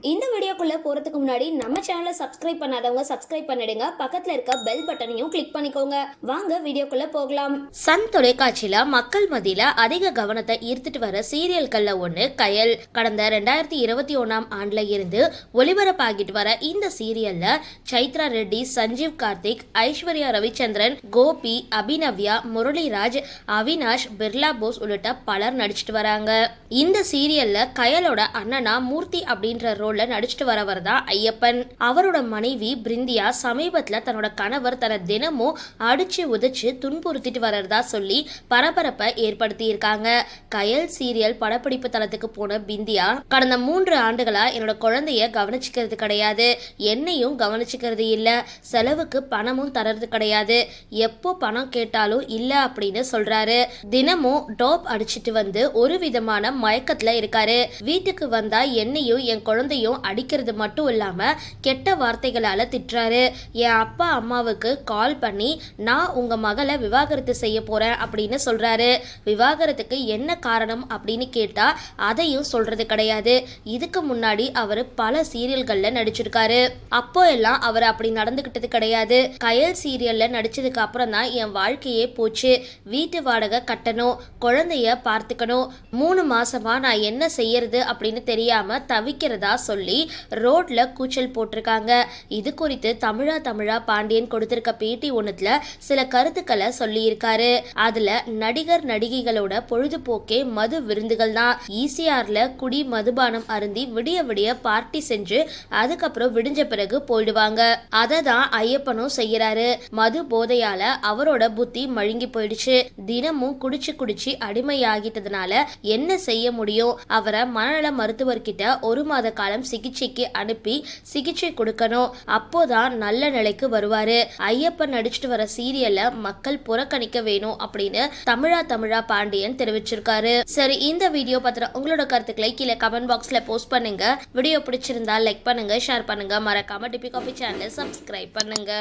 இந்த வீடியோக்குள்ளே போறதுக்கு முன்னாடி நம்ம சேனலை சப்ஸ்கிரைப் பண்ணாதவங்க சப்ஸ்கிரைப் பண்ணிடுங்க. பக்கத்துல இருக்க பெல் பட்டனையும் கிளிக் பண்ணிக்கோங்க. வாங்க வீடியோக்குள்ள போகலாம். சன் தொலைக்காட்சியில மக்கள் மத்தியில் அதிக கவனத்தை ஈர்த்துட்டு வர சீரியல்கள்ல ஒன்று கயல். கடந்த ரெண்டாயிரத்தி இருபத்தி ஒன்றாம் ஆண்டுல இருந்து ஒளிபரப்பாகிட்டு வர இந்த சீரியல்ல சைத்ரா ரெட்டி சஞ்சீவ் கார்த்திக் ஐஸ்வர்யா ரவிச்சந்திரன் கோபி அபிநவ்யா முரளிராஜ் அவினாஷ் பிர்லா போஸ் உள்ளிட்ட பலர் நடிச்சிட்டு வராங்க. இந்த சீரியல்ல கயலோட அண்ணனா மூர்த்தி அப்படின்ற ரோல்ல நடிச்சிட்டு வரவர் தான் ஐயப்பன். அவரோட மனைவி பிருந்தியா சமீபத்துல தன்னோட கணவர் தன்னை தினமும் அடிச்சு உதைச்சு துன்புறுத்திட்டு வர்றதா சொல்லி பரபரப்பை ஏற்படுத்தி இருக்காங்க கயல் சீரியல் படப்பிடிப்பு தளத்துக்கு போன பிந்தியா கடந்த மூன்று ஆண்டுகளா என்னோட குழந்தைய கவனிச்சுக்கிறது கிடையாது. என்னையும் கவனிச்சுக்கிறது இல்ல. செலவுக்கு பணமும் தரது கிடையாது. எப்போ பணம் கேட்டாலும் இல்ல அப்படின்னு சொல்றாரு. தினமும் டோப் அடிச்சிட்டு வந்து ஒரு விதமான மயக்கத்துல இருக்காரு. வீட்டுக்கு வந்தா என்னையும் என் குழந்தையும் அடிக்கிறது மட்டும் இல்லாமல் கெட்ட வார்த்தைகளால் திட்டுறாரு. என் அப்பா அம்மாவுக்கு கால் பண்ணி நான் உங்கள் மகளை விவாகரத்து செய்ய போகிறேன் அப்படின்னு சொல்கிறாரு விவாகரத்துக்கு என்ன காரணம் அப்படின்னு கேட்டால் அதையும் சொல்கிறது கிடையாது. இதுக்கு முன்னாடி அவர் பல சீரியல்களில் நடிச்சிருக்காரு. அப்போ எல்லாம் அவர் அப்படி நடந்துக்கிட்டது கிடையாது. கயல் சீரியலில் நடிச்சதுக்கு அப்புறம் தான் என் வாழ்க்கையே போச்சு. வீட்டு வாடகை கட்டணும் குழந்தைய பார்த்துக்கணும். மூணு மாசமா நான் என்ன செய்யறது அப்படின்னு தெரியாம தவிக்கிறதா சொல்லி ரோட்ல கூச்சல் போட்டிருக்காங்க. இது குறித்து தமிழா தமிழா பாண்டியன் கொடுத்திருக்க பேட்டி ஒண்ணுத்துல சில கருத்துக்களை சொல்லியிருக்காரு. அதுல நடிகர் நடிகைகளோட பொழுதுபோக்கே மது விருந்துகள் தான். ஈசிஆர்ல குடி மதுபானம் அருந்தி விடிய விடிய பார்ட்டி செஞ்சு அதுக்கப்புறம் விடிஞ்ச பிறகு போயிடுவாங்க. அதை தான் ஐயப்பனும் செய்யறாரு. மது போதையால அவரோட புத்தி மழுங்கி போயிடுச்சு. தினமும் குடிச்சு குடிச்சு அடிமையாகிட்டதுனால என்ன செய்ய முடியும்? அவரை மனநல மருத்துவர்கிட்ட ஒரு மாத காலம் சிகிச்சை சிகிச்சைக்கு அனுப்பி சிகிச்சை கொடுக்கணும். அப்போதான் நல்ல நிலைக்கு வருவாரு. ஐயப்பன் நடிச்சிட்டு வர சீரியல்ல மக்கள் புறக்கணிக்க வேணும் அப்படின்னு தமிழா தமிழா பாண்டியன் தெரிவிச்சிருக்காரு. சரி இந்த வீடியோ பத்திர உங்களோட கருத்துக்களை கீழே கமெண்ட் பாக்ஸ்ல போஸ்ட் பண்ணுங்க. வீடியோ பிடிச்சிருந்தா லைக் பண்ணுங்க ஷேர் பண்ணுங்க. மறக்காம டிபி காபி சேனலை சப்ஸ்கிரைப் பண்ணுங்க.